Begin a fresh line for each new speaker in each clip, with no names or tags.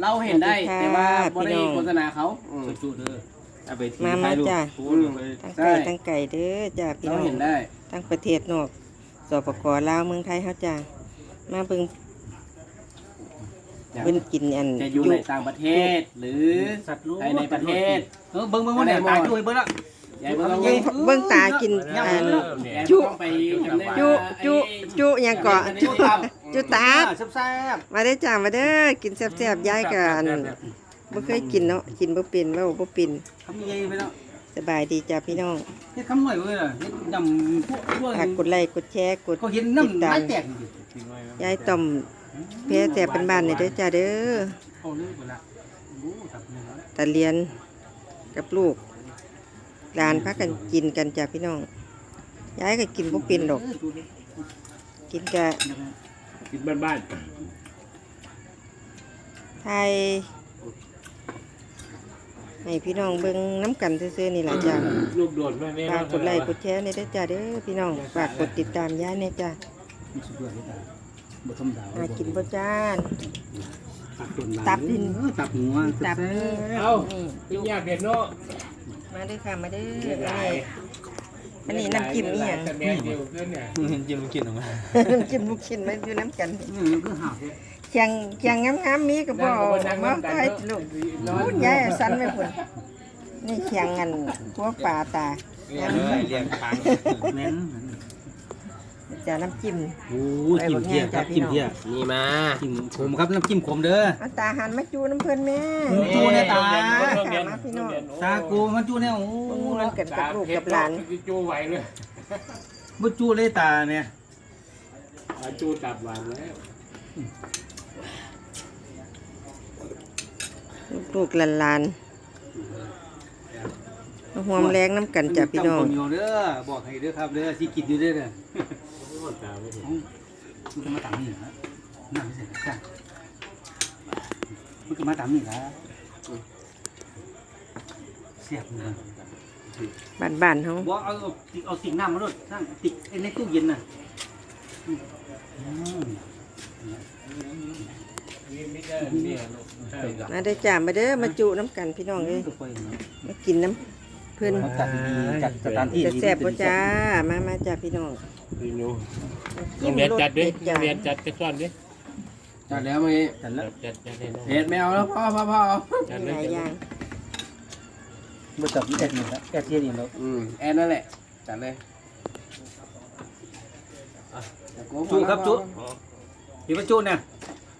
เราเห็นได้
สวัสดีค่ะ
แต่ว่าบ่ได้
พี่น้อง
โฆษณาเขาอืม
จุดๆเด้อเอาไปที
มามา
ถ่ายรูป
จ้ะ
โอ้ยเอาไป
ตั้ง
ใช่
ไก่ตั้งไก่เด้อจ้าพี่
เรา
น้อง
เห็นได้
ตั้งประเทศนอกสปกลาวเมืองไทยเฮาจ้ามาเบิ่ง
อยาก
เบิ่งกินอัน
จะอยู่
จุ
ในต่างประเทศ หรือ
สัตว์รู้
ภายในประเทศ
เออเบิ่งเบิ่งว่าเนี่ยตายด้วยเบิ่งละ
ยายบ่ต้อง
เบิ่งเบิ่งตากิน
ยัง
อัน
เบิ่ง
ยาย
จุ
บ่ต้องไปจำได้ว่า
จุจุจุหยังก่อ
จุตับ
จุตาบ
แซ่บ
มาได้อจ้ามาเด้อกินแซ่บๆยายกันบ่เคยกินเนาะกินบ่เป็นเว้าบ่เป็น
ๆทำยังไงไปแล้ว
สบายดีจ้าพี่น้อง
เฮ็ดคำหน่อยเว้ยล่ะเฮ็ดยำพวกพวก
ฝากกดไลค์กดแชร์กด
ก็เห็น
ติด
น้ำ
ตา
ลามยแตกนี่
ยายต่อมแพ้แต่เป็นบ้านนี่เด้อจ้าเด้อ
เอาเลยเวลาโอ้ตับเนี่ยนะ
ตาเรียนกับลูกหลานพักกันกินกันจ้ะพี่น้องยายก็กินพวกเป็นดอกกินกะ
กินบ้าน
ไทยให้พี่น้องเบิ่งน้ำกันซื่อๆนี่แหละจ้ะ
ๆลูกโดดแม่แม่
ฝากกดไลค์กดแชร์นี่เด้อจ้าเด้อพี่น้องฝากกดติดตามยายเนี่ยจ้ะ
มีสุดยอดเลยตาบ่ธรรมดา
มากินบ่จ้าน
ตับต้นลาย
ตับดิน
เออตับหัว
ตับ
แซ่
นี่
บ
เอ้า
นี่
กินยาเผ็ดเนาะ
มาเด้อค่ะ มาเด้ออันนี้ อันนี้น้ำจิ้มนี่อะ
แต่แม่เดียวขึ้นเนี่ย
เห็นจิ้มกินออกมา
น้ำจิ้มลูกชิ้นมาอยู่น้ำกัน
นี่มันคือหาบเลย
เคียงเคียงงามๆมีก็บ่เอามาให้ลูกพูดยายสันไม่พุ่นนี่เคียงกันพวกปลาตา
เรียกปังแม่น
จะน้ำจิ้ม
โอ้จิ้มเที่ยครับจิ้มเที่ย
นี่มา
จิ้มขมครับน้ำจิ้มขมเด้อ
เอาตาหันมาจูน้ำเพิ่นแม่
โอ้จูเนี่ยตา
มาพี่น้อง
ตากูมันจูเนี่ยโอ้
มูนันกันกับลูกกับหลาน
จูไหวเลย
บ่จูเลยตาเนี่ย
จูตับหวานแล้ว
ลูกๆหลานๆมาหวมแรงน้ำกันจ้ะพี่น้อง
จำคนอยู่เด้อบอกให้เด้อครับเด้อสิกินอยู่เด้อเด้อ
ตา ไม่เห็น
มันก็มาตามนี่นะน่าไม่เสร็จจ้ะมันก็มาตามนี่นะเสียบเลย
บ้านๆเฮา
บอกเอาเอาสิ่งน้ำมาด้วยสร้างติดไอ้ในตู้เย็นน่ะอืม
นี่ไม่ได้เนี่ยลูกใช่จ้ะ
มาได้อจ้ามาเด้อมาจุน้ำกันพี่น้องเอ้ย
ตัวไปเนาะ
มากินน้ำเพิ่น
เขาจัดดีจัดสถานที่
จะ
ดี
แซ่บบ่จ้า มามาจ้าพี่น้อง
พี่นู
จิ้
โรง
ม
เรียน
รส
จัดดิ
เด็ด
โร
จ้าง
เรียนจัดจะซ่อนดิ
จัดแล้วเมื่อกี้
แต่ละ
จัดจัดให้น้อง
เห็ดไม่เอาแล้วพ่อพ่อพ่อเอา
จัด
มี
เล
หลาย
ย
อย่าง
บ่จับแอดนี่ละแอดเทียนี่แล้ว
อืมแอนนั่นแหละจัดเลยจัดกู
จุครับจุพี่ว่าจุเนี่ย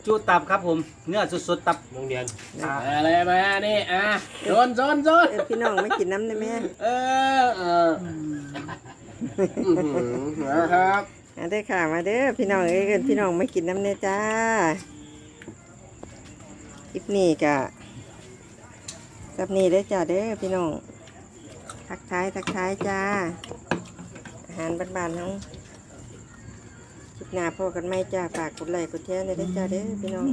จุตับครับผม เนื้อสดๆตับ
โรงเรียน
อะไรมานี่อะโซนโซนโซน
เออพี่น้องไม่กินน้ำได้แม่
เออเอออื้อหือนะครับ
มาเด้อค่ะมาเด้อพี่น้องเอ้ยเอิ้นพี่น้องไม่กินน้ำเนี่ยจ้าคลิปนี้กะสับนี้เด้อจ้าเด้อพี่น้องทักทายทักทายจ้าอาหารบ้านๆเฮา คลิปหน้าพอกันไหมจ้าฝากกดไลค์กดแชร์เลยเด้จ้าเด้อพี่น้อง